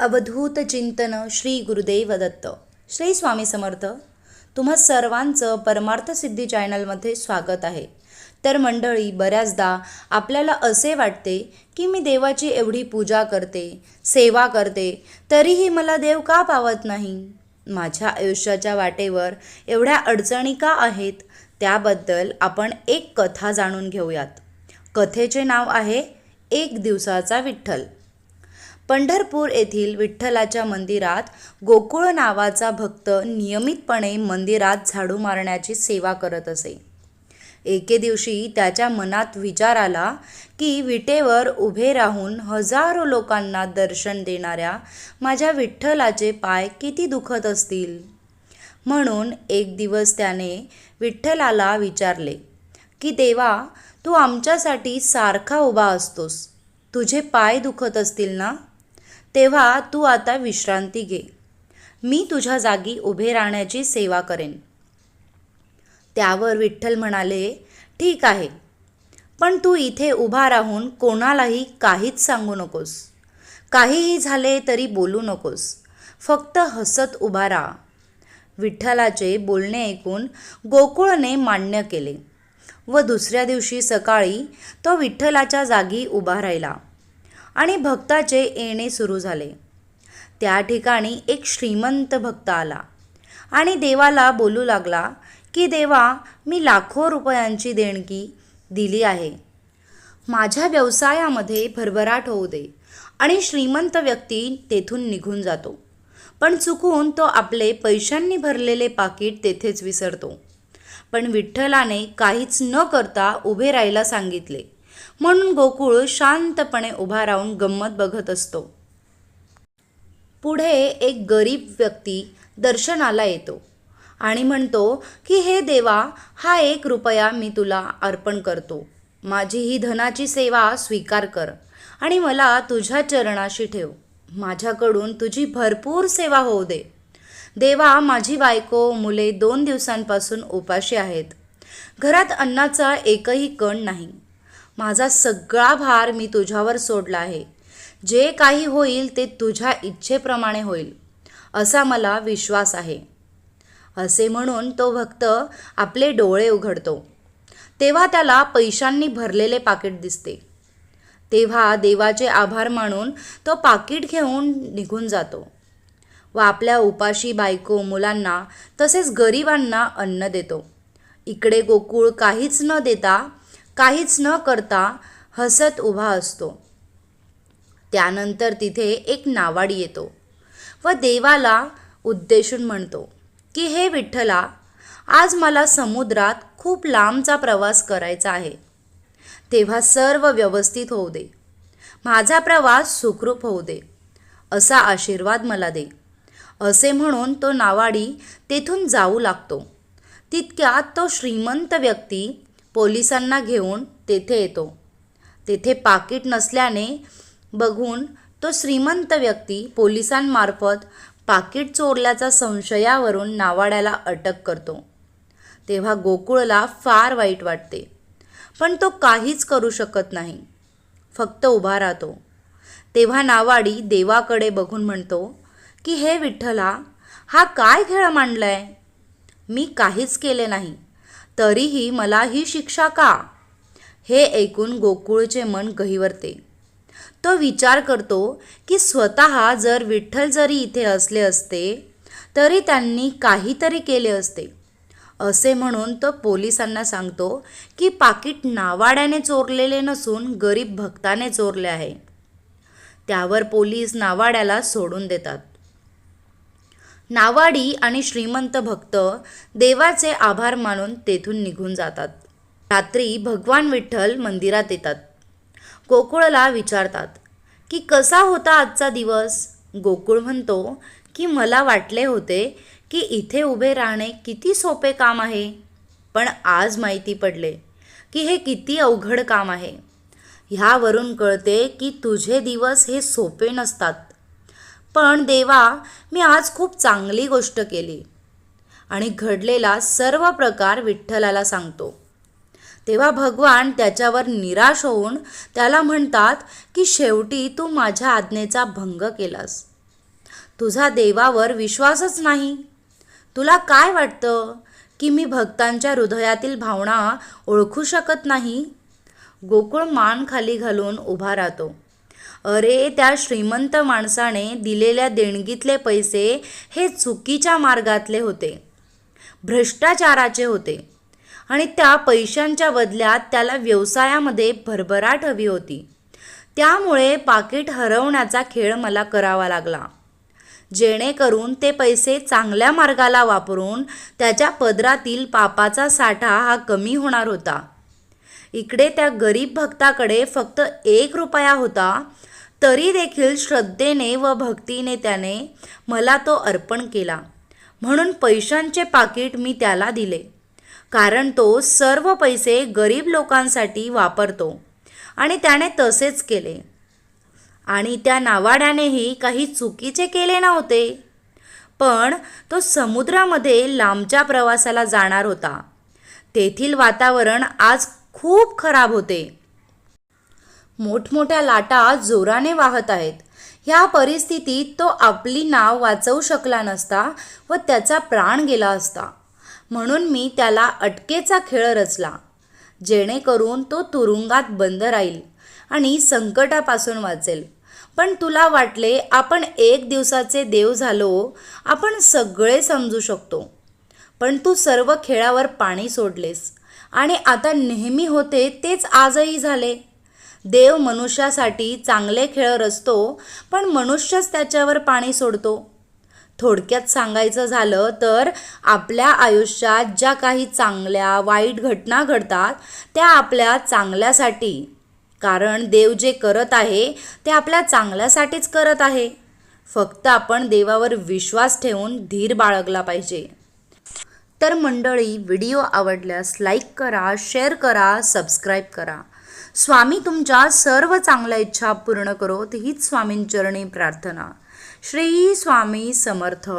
अवधूत चिंतन श्री गुरुदेव दत्त श्री स्वामी समर्थ तुम्हा सर्वांचं परमार्थ सिद्धी चॅनलमध्ये स्वागत आहे. तर मंडळी बऱ्याचदा आपल्याला असे वाटते की मी देवाची एवढी पूजा करते सेवा करते तरीही मला देव का पावत नाही? माझ्या आयुष्याच्या वाटेवर एवढ्या अडचणी का आहेत? त्याबद्दल आपण एक कथा जाणून घेऊयात. कथेचे नाव आहे एक दिवसाचा विठ्ठल. पंढरपूर येथील विठ्ठलाच्या मंदिरात गोकुळ नावाचा भक्त नियमितपणे मंदिरात झाडू मारण्याची सेवा करत असे. एके दिवशी त्याच्या मनात विचार आला की विटेवर उभे राहून हजारो लोकांना दर्शन देणाऱ्या माझ्या विठ्ठलाचे पाय किती दुखत असतील? म्हणून एक दिवस त्याने विठ्ठलाला विचारले की देवा तू आमच्यासाठी सारखा उभा असतोस. तुझे पाय दुखत असतील ना? तेव्हा तू आता विश्रांती घे. मी तुझ्या जागी उभे राहण्याची सेवा करेन. त्यावर विठ्ठल म्हणाले ठीक आहे. पण तू इथे उभा राहून कोणालाही काहीच सांगू नकोस. काहीही झाले तरी बोलू नकोस. फक्त हसत उभा राहा. विठ्ठलाचे बोलणे ऐकून गोकुळने मान्य केले व दुसऱ्या दिवशी सकाळी तो विठ्ठलाच्या जागी उभा राहिला. आणि भक्ताचे येणे सुरू झाले. त्या ठिकाणी एक श्रीमंत भक्त आला आणि देवाला बोलू लागला की देवा मी लाखो रुपयांची देणगी दिली आहे. माझ्या व्यवसायामध्ये भरभराट होऊ दे आणि श्रीमंत व्यक्ती तेथून निघून जातो. पण चुकून तो आपले पैशांनी भरलेले पाकिट तेथेच विसरतो. पण विठ्ठलाने काहीच न करता उभे राहायला सांगितले. म्हणून गोकुळ शांतपणे उभा राहून गंमत बघत असतो. पुढे एक गरीब व्यक्ती दर्शनाला येतो आणि म्हणतो की हे देवा हा एक रुपया मी तुला अर्पण करतो. माझी ही धनाची सेवा स्वीकार कर आणि मला तुझ्या चरणाशी ठेव. माझ्याकडून तुझी भरपूर सेवा होऊ दे. देवा माझी बायको मुले दोन दिवसांपासून उपाशी आहेत. घरात अन्नाचा एकही कण नाही. माझा सगळा भार मी तुझ्यावर सोडला आहे. जे काही होईल ते तुझ्या इच्छेप्रमाणे होईल असा मला विश्वास आहे. असे म्हणून तो भक्त आपले डोळे उघडतो. तेव्हा त्याला पैशांनी भरलेले पाकिट दिसते. तेव्हा देवाचे आभार मानून तो पाकिट घेऊन निघून जातो. व आपल्या उपाशी बायको मुलांना तसेच गरिबांना अन्न देतो. इकडे गोकुळ काहीच न देता काहीच न करता हसत उभा असतो. त्यानंतर तिथे एक नावाडी येतो व देवाला उद्देशून म्हणतो की हे विठ्ठला आज मला समुद्रात खूप लांबचा प्रवास करायचा आहे. तेव्हा सर्व व्यवस्थित होऊ दे. माझा प्रवास सुखरूप होऊ दे. असा आशीर्वाद मला दे. असे म्हणून तो नावाडी तेथून जाऊ लागतो. तितक्यात तो श्रीमंत व्यक्ती पोलिसांना घेऊन तेथे येतो. तेथे पाकिट नसल्याने बघून तो श्रीमंत व्यक्ती पोलिसांमार्फत पाकिट चोरल्याचा संशयावरून नावाड्याला अटक करतो. तेव्हा गोकुळला फार वाईट वाटते. पण तो काहीच करू शकत नाही. फक्त उभा राहतो. तेव्हा नावाडी देवाकडे बघून म्हणतो की हे विठ्ठला हा काय खेळ मांडलाय? मी काहीच केले नाही. तरीही मला ही शिक्षा का? हे ऐकून गोकुळचे मन गहिवरते. तो विचार करतो की स्वतः जर विठ्ठल जरी इथे असले असते तरी त्यांनी काहीतरी केले असते. असे म्हणून तो पोलिसांना सांगतो की पाकिट नावाड्याने चोरलेले नसून गरीब भक्ताने चोरले आहे. त्यावर पोलीस नावाड्याला सोडून देतात. नावाडी आणि श्रीमंत भक्त देवाचे आभार मानून तेथून निघून जातात. रात्री भगवान विठ्ठल मंदिरात येतात. गोकुळला विचारतात की कसा होता आजचा दिवस? गोकुळ म्हणतो की मला वाटले होते की इथे उभे राहणे किती सोपे काम आहे. पण आज माहिती पडले की हे किती अवघड काम आहे. ह्यावरून कळते की तुझे दिवस हे सोपे नसतात. पण देवा मी आज खूप चांगली गोष्ट केली. आणि घडलेला सर्व प्रकार विठ्ठलाला सांगतो. तेव्हा भगवान त्याच्यावर निराश होऊन त्याला म्हणतात की शेवटी तू माझ्या आज्ञेचा भंग केलास. तुझा देवावर विश्वासच नाही. तुला काय वाटतं की मी भक्तांच्या हृदयातील भावना ओळखू शकत नाही? गोकुळ मान खाली घालून उभा राहतो. अरे त्या श्रीमंत माणसाने दिलेल्या देणगीतले पैसे हे चुकीच्या मार्गातले होते. भ्रष्टाचाराचे होते. आणि त्या पैशांच्या बदल्यात त्याला व्यवसायामध्ये भरभराट हवी होती. त्यामुळे पाकिट हरवण्याचा खेळ मला करावा लागला. जेणेकरून ते पैसे चांगल्या मार्गाला वापरून त्याच्या पदरातील पापाचा साठा हा कमी होणार होता. इकडे त्या गरीब भक्ताकडे फक्त एक रुपया होता तरी देखील श्रद्धेने व भक्तीने त्याने मला तो अर्पण केला. म्हणून पैशांचे पाकिट मी त्याला दिले. कारण तो सर्व पैसे गरीब लोकांसाठी वापरतो. आणि त्याने तसेच केले. आणि त्या नावाड्यानेही काही चुकीचे केले नव्हते. पण तो समुद्रामध्ये लांबच्या प्रवासाला जाणार होता. तेथील वातावरण आज खूप खराब होते. मोठमोठ्या लाटा जोराने वाहत आहेत. ह्या परिस्थितीत तो आपली नाव वाचवू शकला नसता व त्याचा प्राण गेला असता. म्हणून मी त्याला अटकेचा खेळ रचला. जेणेकरून तो तुरुंगात बंद राहील आणि संकटापासून वाचेल. पण तुला वाटले आपण एक दिवसाचे देव झालो आपण सगळे समजू शकतो. पण तू सर्व खेळावर पाणी सोडलेस आणि आता नेहमी होते तेच आजही झाले. देव मनुष्यासाठी चांगले खेळ रचतो पण मनुष्यच त्याच्यावर पाणी सोडतो. थोडक्यात सांगायचं झालं तर आपल्या आयुष्यात ज्या काही चांगल्या वाईट घटना घडतात त्या आपल्या चांगल्यासाठी. कारण देव जे करत आहे ते आपल्या चांगल्यासाठीच करत आहे. फक्त आपण देवावर विश्वास ठेवून धीर बाळगला पाहिजे. तर मंडळी व्हिडिओ आवडल्यास लाईक करा शेअर करा सबस्क्राईब करा. स्वामी तुमच्या सर्व चांगल्या इच्छा पूर्ण करोत हीच स्वामींचरणी प्रार्थना. श्री स्वामी समर्थ.